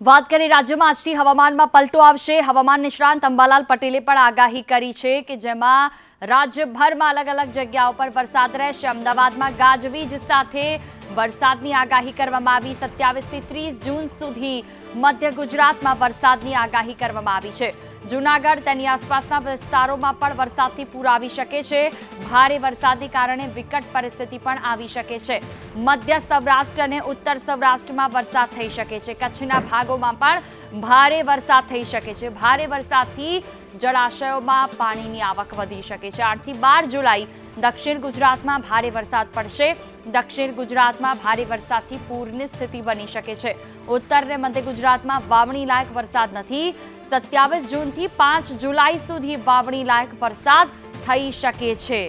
વાત કરીએ રાજ્યમાં આજથી હવામાનમાં પલટો આવશે. હવામાન નિષ્ણાંત અંબાલાલ પટેલે પણ આગાહી કરી છે કે જેમાં રાજ્યભરમાં અલગ અલગ જગ્યાઓ પર વરસાદ રહેશે. અમદાવાદમાં ગાજવીજ સાથે વરસાદની આગાહી કરવામાં આવી. સત્યાવીસથી ત્રીસ જૂન સુધી મધ્ય ગુજરાતમાં વરસાદની આગાહી કરવામાં આવી છે. જૂનાગઢ, તેની આસપાસના વિસ્તારોમાં પણ વરસાદથી પૂર આવી શકે છે. ભારે વરસાદને કારણે વિકટ પરિસ્થિતિ પણ આવી શકે છે. મધ્ય સૌરાષ્ટ્ર અને ઉત્તર સૌરાષ્ટ્રમાં વરસાદ થઈ શકે છે. કચ્છના ભાગોમાં પણ ભારે વરસાદ થઈ શકે છે. ભારે વરસાદથી જળાશયોમાં પાણીની આવક વધી શકે છે. આઠથી બાર જુલાઈ દક્ષિણ ગુજરાતમાં ભારે વરસાદ પડશે. દક્ષિણ ગુજરાતમાં ભારે વરસાદથી પૂરની સ્થિતિ બની શકે છે. ઉત્તર અને મધ્ય ગુજરાતમાં વાવણી લાયક વરસાદ નથી. સત્યાવીસ જૂનથી પાંચ જુલાઈ સુધી વાવણી લાયક વરસાદ થઈ શકે છે.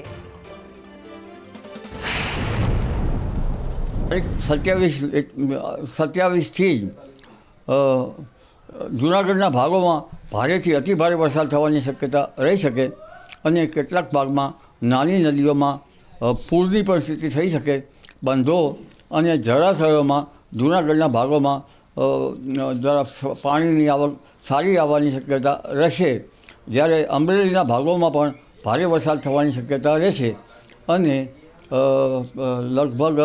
એક સત્યાવીસ સત્યાવીસથી જ જૂનાગઢના ભાગોમાં ભારેથી અતિ ભારે વરસાદ થવાની શક્યતા રહી શકે અને કેટલાક ભાગમાં નાની નદીઓમાં પૂરની પણ સ્થિતિ થઈ શકે. બંધો અને જળાશયોમાં જૂનાગઢના ભાગોમાં જરા પાણીની આવક સારી આવવાની શક્યતા રહેશે. જ્યારે અમરેલીના ભાગોમાં પણ ભારે વરસાદ થવાની શક્યતા રહેશે અને લગભગ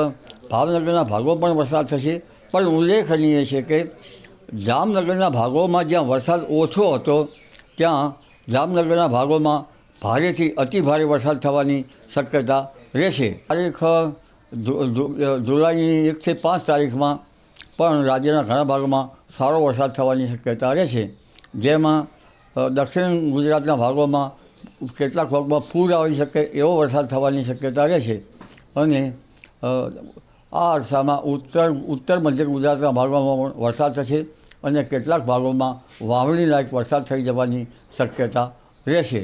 ભાવનગરના ભાગો પણ વરસાદ થશે. પણ ઉલ્લેખનીય છે કે જામનગરના ભાગોમાં જ્યાં વરસાદ ઓછો હતો, ત્યાં જામનગરના ભાગોમાં ભારેથી અતિ ભારે વરસાદ થવાની શક્યતા રહેશે. તારીખ જુલાઈની એકથી પાંચ તારીખમાં પણ રાજ્યના ઘણા ભાગોમાં સારો વરસાદ થવાની શક્યતા રહેશે. જેમાં દક્ષિણ ગુજરાતના ભાગોમાં કેટલાક ભાગમાં પૂર આવી શકે એવો વરસાદ થવાની શક્યતા રહેશે. અને આ અરસામાં ઉત્તર ઉત્તર મધ્ય ગુજરાતના ભાગોમાં પણ વરસાદ થશે અને કેટલાક ભાગોમાં વાવણી લાયક વરસાદ થઈ જવાની શક્યતા રહેશે.